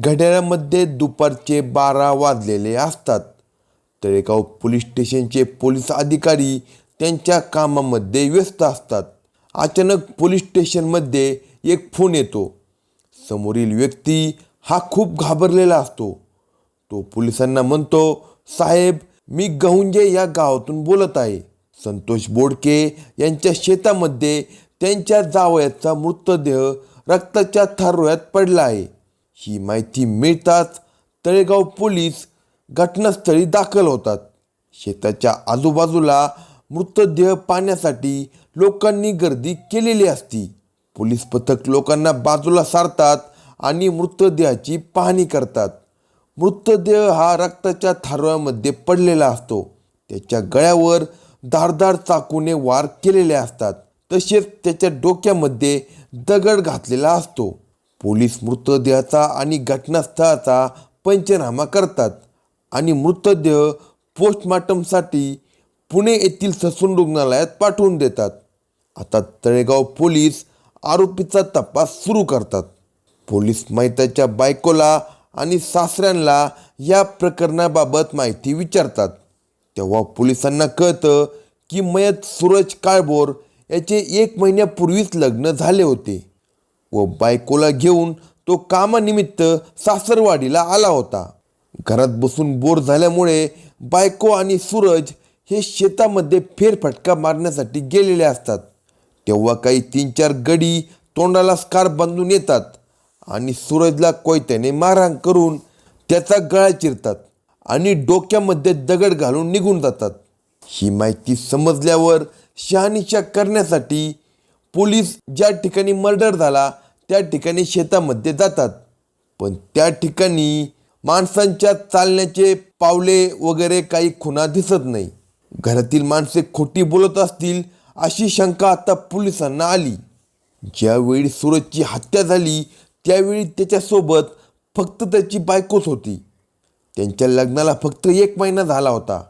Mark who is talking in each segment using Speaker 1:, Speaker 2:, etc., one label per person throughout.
Speaker 1: घड्याळामध्ये दुपारचे बारा वाजलेले असतात. तळेगाव पोलीस स्टेशनचे पोलीस अधिकारी त्यांच्या कामामध्ये व्यस्त असतात. अचानक पोलीस स्टेशनमध्ये एक फोन येतो. समोरील व्यक्ती हा खूप घाबरलेला असतो. तो पोलिसांना म्हणतो साहेब मी गहुंजे या गावातून बोलत आहे. संतोष बोडके यांच्या शेतामध्ये त्यांच्या जावयाचा मृतदेह रक्ताच्या थारोळ्यात पडला आहे. ही माहिती मिळताच तळेगाव पोलीस घटनास्थळी दाखल होतात. शेताच्या आजूबाजूला मृतदेह पाहण्यासाठी लोकांनी गर्दी केलेली असती. पोलीस पथक लोकांना बाजूला सारतात आणि मृतदेहाची पाहणी करतात. मृतदेह हा रक्ताच्या थारव्यामध्ये पडलेला असतो. त्याच्या गळ्यावर धारदार चाकूने वार केलेले असतात. तसेच त्याच्या डोक्यामध्ये दगड घातलेला असतो. पोलीस मृतदेहाचा आणि घटनास्थळाचा पंचनामा करतात. आणि मृतदेह पोस्टमार्टमसाठी पुणे येथील ससून रुग्णालयात पाठवून देतात. आता तळेगाव पोलीस आरोपीचा तपास सुरू करतात. पोलीस माहिताच्या बायकोला आणि सासऱ्यांना या प्रकरणाबाबत माहिती विचारतात. तेव्हा पोलिसांना कळतं की मयत सूरज काळबोर याचे एक महिन्यापूर्वीच लग्न झाले होते. व बायकोला घेऊन तो कामानिमित्त सासरवाडीला आला होता. घरात बसून बोर झाल्यामुळे बायको आणि सूरज हे शेतामध्ये फेरफटका मारण्यासाठी गेलेले असतात. तेव्हा काही तीन चार गडी तोंडाला स्कार्फ बांधून येतात आणि सूरजला कोयत्याने मारहाण करून त्याचा गळा चिरतात आणि डोक्यामध्ये दगड घालून निघून जातात. ही माहिती समजल्यावर शहानिशा करण्यासाठी पोलीस ज्या ठिकाणी मर्डर झाला त्या ठिकाणी शेतामध्ये जातात. पण त्या ठिकाणी माणसांच्या चालण्याचे पावले वगैरे काही खुणा दिसत नाही. घरातील माणसे खोटी बोलत असतील अशी शंका आता पोलिसांना आली. ज्यावेळी सूरजची हत्या झाली त्यावेळी त्याच्यासोबत फक्त त्याची बायकोच होती. त्यांच्या लग्नाला फक्त एक महिना झाला होता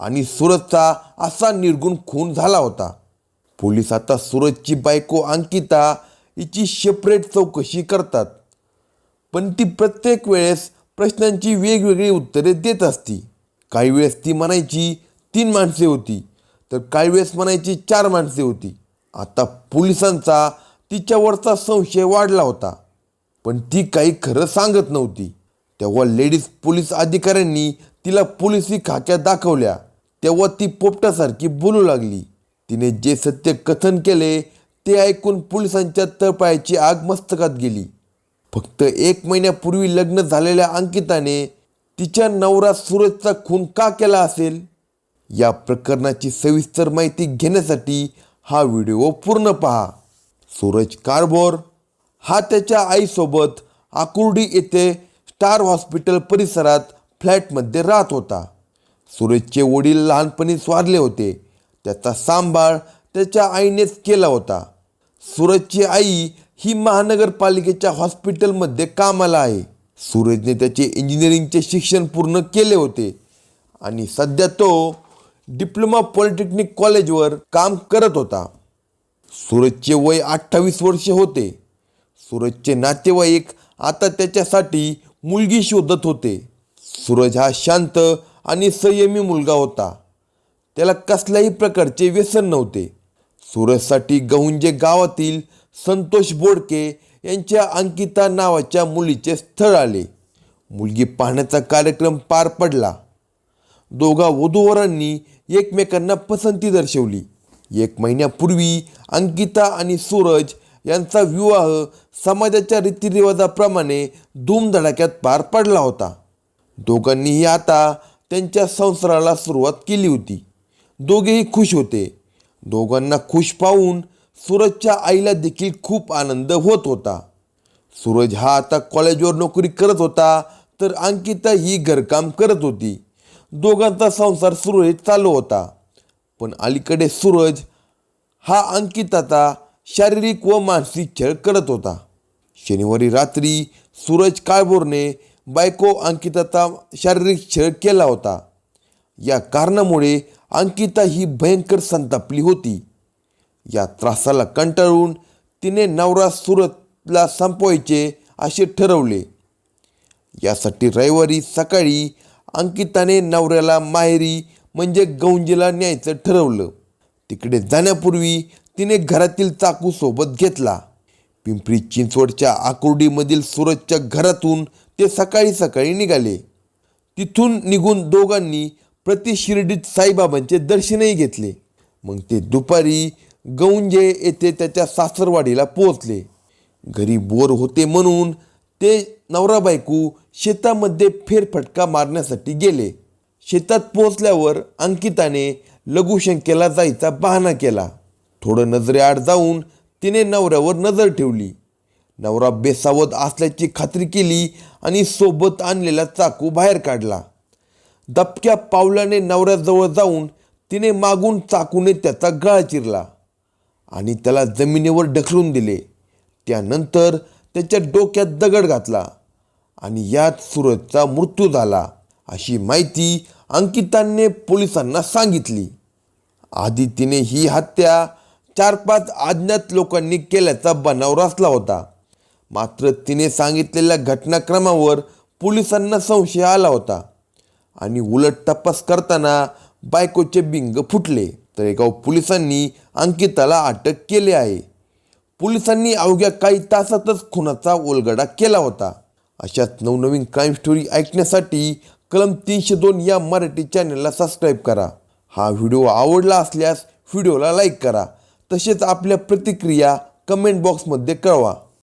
Speaker 1: आणि सूरजचा असा निर्गुण खून झाला होता. पोलीस आता सूरजची बायको अंकिता हिची सेपरेट चौकशी करतात. पण ती प्रत्येक वेळेस प्रश्नांची वेगवेगळी उत्तरे देत असती. काही वेळेस ती म्हणायची तीन माणसे होती. तर काही वेळेस म्हणायची चार माणसे होती. आता पोलिसांचा तिच्यावरचा संशय वाढला होता. पण ती काही खरं सांगत नव्हती. तेव्हा लेडीज पोलीस अधिकाऱ्यांनी तिला पोलिसी खाक्या दाखवल्या. तेव्हा ती पोपटासारखी बोलू लागली. तिने जे सत्य कथन केले ते ऐकून पोलिसांच्या तळपायाची आग मस्तकात गेली. फक्त एक महिन्यापूर्वी लग्न झालेल्या अंकिताने तिच्या नवरा सूरजचा खून का केला असेल? या प्रकरणाची सविस्तर माहिती घेण्यासाठी हा व्हिडिओ पूर्ण पहा. सूरज कारभोर हा त्याच्या आईसोबत आकुर्डी येथे स्टार हॉस्पिटल परिसरात फ्लॅटमध्ये राहत होता. सूरजचे वडील लहानपणी स्वारले होते. त्याचा सांभाळ त्याच्या आईनेच केला होता. सूरजची आई ही महानगरपालिकेच्या हॉस्पिटलमध्ये कामाला आहे. सूरजने त्याचे इंजिनिअरिंगचे शिक्षण पूर्ण केले होते आणि सध्या तो डिप्लोमा पॉलिटेक्निक कॉलेजवर काम करत होता. सूरजचे वय अठ्ठावीस वर्षे होते. सूरजचे नातेवाईक आता त्याच्यासाठी मुलगी शोधत होते. सूरज हा शांत आणि संयमी मुलगा होता. त्याला कसल्याही प्रकारचे व्यसन नव्हते. सूरजसाठी गहुंजे गावातील संतोष बोडके यांच्या अंकिता नावाच्या मुलीचे स्थळ आले. मुलगी पाहण्याचा कार्यक्रम पार पडला. दोघा वधूवरांनी एकमेकांना पसंती दर्शवली. एक महिन्यापूर्वी अंकिता आणि सूरज यांचा विवाह समाजाच्या रीतिरिवाजाप्रमाणे धूमधडाक्यात पार पडला होता. दोघांनीही आता त्यांच्या संसाराला सुरुवात केली होती. दोघेही खुश होते. दोघांना खुश पाहून सूरजच्या आईला देखील खूप आनंद होत होता. सूरज हा आता कॉलेजवर नोकरी करत होता तर अंकिता ही घरकाम करत होती. दोघांचा संसार सुरळीत चालू होता. पण अलीकडे सूरज हा अंकिताचा शारीरिक व मानसिक छळ करत होता. शनिवारी रात्री सूरज काळभोरने बायको अंकिताचा शारीरिक छळ केला होता. या कारणामुळे अंकिता ही भयंकर संतापली होती. या त्रासाला कंटाळून तिने नवरा सुरतला संपवायचे असे ठरवले. यासाठी रविवारी सकाळी अंकिताने नवऱ्याला माहेरी म्हणजे गौंजीला न्यायचं ठरवलं. तिकडे जाण्यापूर्वी तिने घरातील चाकू सोबत घेतला. पिंपरी चिंचवडच्या आकुर्डीमधील सूरजच्या घरातून ते सकाळी सकाळी निघाले. तिथून निघून दोघांनी प्रति शिर्डीत साईबाबांचे दर्शनही घेतले. मग ते दुपारी गौंजे येथे त्याच्या सासरवाडीला पोहोचले. घरी बोर होते म्हणून ते नवरा बायको शेतामध्ये फेरफटका मारण्यासाठी गेले. शेतात पोहोचल्यावर अंकिताने लघुशंकेला जायचा बहाणा केला. थोडं नजरेआड जाऊन तिने नवऱ्यावर नजर ठेवली. नवरा बेसावत असल्याची खात्री केली आणि सोबत आणलेला चाकू बाहेर काढला. दबक्या पावलाने नवऱ्याजवळ जाऊन तिने मागून चाकूने त्याचा गळा चिरला आणि त्याला जमिनीवर ढकलून दिले. त्यानंतर त्याच्या डोक्यात दगड घातला आणि यात सूरजचा मृत्यू झाला अशी माहिती अंकितांनी पोलिसांना सांगितली. आधी तिने ही हत्या चार पाच अज्ञात लोकांनी केल्याचा बनाव रचला होता. मात्र तिने सांगितलेल्या घटनाक्रमावर पोलिसांना संशय आला होता. आणि उलट तपास करताना बायकोचे बिंग फुटले तर एका पोलिसांनी अंकिताला अटक केली आहे. पोलिसांनी अवघ्या काही तासातच खुनाचा ओलगडा केला होता. अशाच नवनवीन क्राईम स्टोरी ऐकण्यासाठी कलम तीनशे दोन या मराठी चॅनलला सबस्क्राईब करा. हा व्हिडिओ आवडला असल्यास व्हिडिओला लाईक करा. तसेच आपल्या प्रतिक्रिया कमेंट बॉक्समध्ये कळवा.